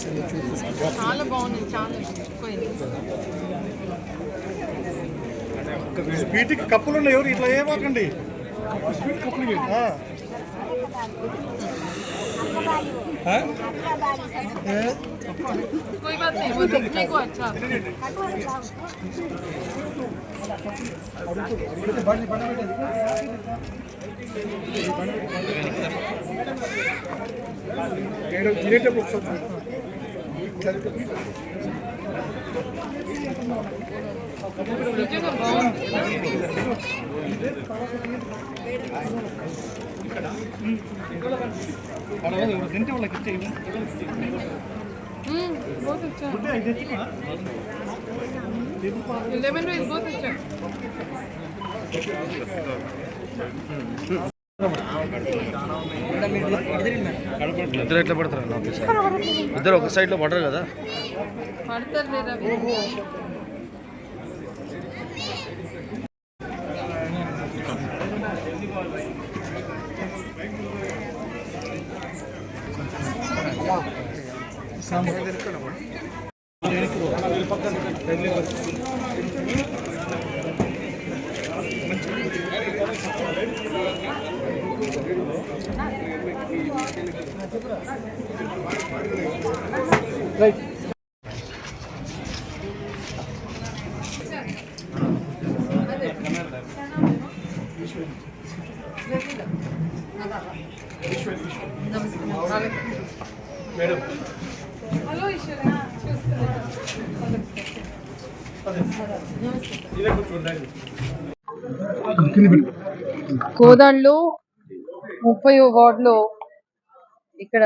అనిపిస్తుంది చూసి చాలా బాగుంది చాలా ఎక్కువైంది వీటికి కప్పులు ఉన్నాయి ఎవరు ఇట్లా ఏమోకండి ఆ. ఆ? कोई बात नहीं वो दिखने को अच्छा నేను తినేటప్పుడు ఒకసారి నిజంగా బాగుంది తింటే వాళ్ళకి ఇచ్చే हम्म बहुत अच्छा लेमन राइस बहुत अच्छा ఇద్దరు ఎట్లా పడతారు అన్న ఒకసారి ఇద్దరు ఒక సైడ్లో పడరు కదా పడతారు లేదా హలో ఈశ్వర కోదాడ్లో ముప్పై వార్డులో ఇక్కడ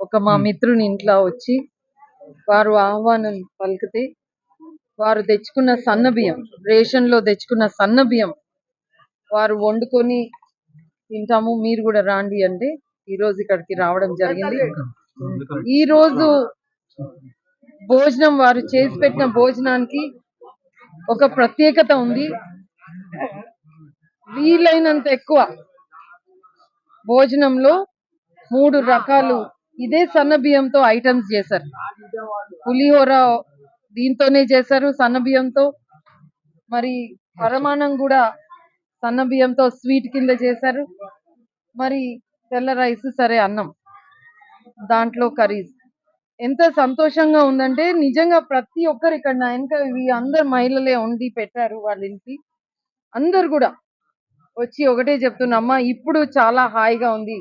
ఒక మా మిత్రుని ఇంట్లో వచ్చి వారు ఆహ్వానం పలికితే వారు తెచ్చుకున్న సన్న బియ్యం రేషన్లో తెచ్చుకున్న సన్న బియ్యం వారు వండుకొని తింటాము మీరు కూడా రాండి అంటే ఈ రోజు ఇక్కడికి రావడం జరిగింది. ఈ రోజు భోజనం వారు చేసి పెట్టిన భోజనానికి ఒక ప్రత్యేకత ఉంది. వీలైనంత ఎక్కువ భోజనంలో మూడు రకాలు. ఇదే సన్న బియ్యంతో ఐటమ్స్ చేశారు. పులిహోర దీంతోనే చేశారు సన్న బియ్యంతో మరి పరమాణం కూడా సన్న బియ్యంతో స్వీట్ కింద చేశారు. మరి తెల్ల రైస్ సరే అన్నం. దాంట్లో కర్రీస్ ఎంత సంతోషంగా ఉందంటే నిజంగా ప్రతి ఒక్కరు ఇక్కడ వెనక ఇవి అందరు మహిళలే ఉండి పెట్టారు వాళ్ళ ఇంటి అందరు కూడా వచ్చి ఒకటే చెప్తున్నమ్మా ఇప్పుడు చాలా హాయిగా ఉంది.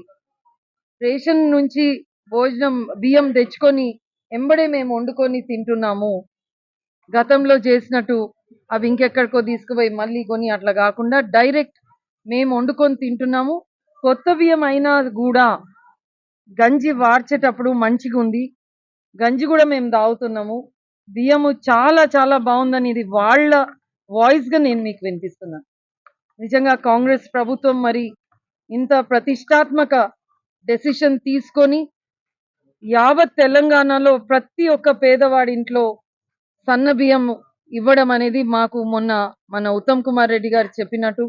రేషన్ నుంచి భోజనం బియ్యం తెచ్చుకొని ఎంబడే మేము వండుకొని తింటున్నాము. గతంలో చేసినట్టు అవి ఇంకెక్కడికో తీసుకుపోయి మళ్ళీ కొని అట్లా కాకుండా డైరెక్ట్ మేము వండుకొని తింటున్నాము. కొత్త బియ్యం అయినా కూడా గంజి వార్చేటప్పుడు మంచిగా ఉంది. గంజి కూడా మేము తాగుతున్నాము. బియ్యము చాలా చాలా బాగుందని ఇది వాళ్ళ వాయిస్గా నేను మీకు వినిపిస్తున్నాను నిజంగా కాంగ్రెస్ ప్రభుత్వం మరి ఇంత ప్రతిష్టాత్మక డెసిషన్ తీసుకొని యావత్ తెలంగాణలో ప్రతి ఒక్క పేదవాడి ఇంట్లో సన్న బియ్యం ఇవ్వడం అనేది మాకు మొన్న మన ఉత్తమ్ కుమార్ రెడ్డి గారు చెప్పినట్టు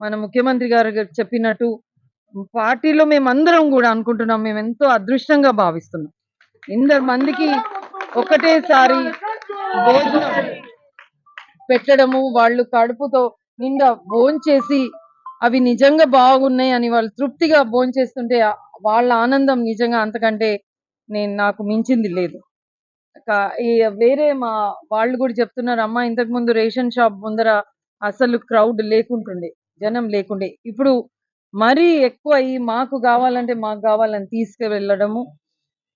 మన ముఖ్యమంత్రి గారు చెప్పినట్టు పార్టీలో మేమందరం కూడా అనుకుంటున్నాం మేము ఎంతో అదృష్టంగా భావిస్తున్నాం. ఇందరు మందికి ఒకటేసారి భోజనం పెట్టడము వాళ్ళు కడుపుతో నిండా భోంచేసి అవి నిజంగా బాగున్నాయి అని వాళ్ళు తృప్తిగా భోంచేస్తుంటే వాళ్ళ ఆనందం నిజంగా అంతకంటే నేను నాకు మించింది లేదు. కా- వేరే మా వాళ్ళు కూడా చెప్తున్నారు అమ్మ ఇంతకు ముందు రేషన్ షాప్ ముందర అసలు క్రౌడ్ లేకుంటుండే జనం లేకుండే. ఇప్పుడు మరీ ఎక్కువ అయ్యి మాకు కావాలంటే మాకు కావాలని తీసుకువెళ్ళడము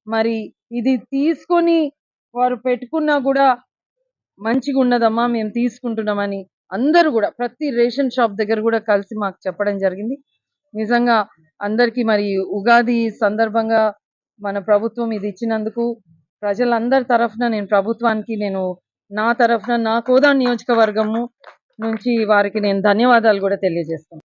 మరి ఇది తీసుకొని వారు పెట్టుకున్నా కూడా మంచిగా ఉన్నదమ్మా మేము తీసుకుంటున్నామని అందరూ కూడా ప్రతి రేషన్ షాప్ దగ్గర కూడా కలిసి మాకు చెప్పడం జరిగింది. నిజంగా అందరికీ మరి ఉగాది సందర్భంగా మన ప్రభుత్వం ఇది ఇచ్చినందుకు ప్రజలందరి తరఫున నేను ప్రభుత్వానికి నేను నా తరఫున నా కోదా నియోజకవర్గము నుంచి వారికి నేను ధన్యవాదాలు కూడా తెలియజేస్తాను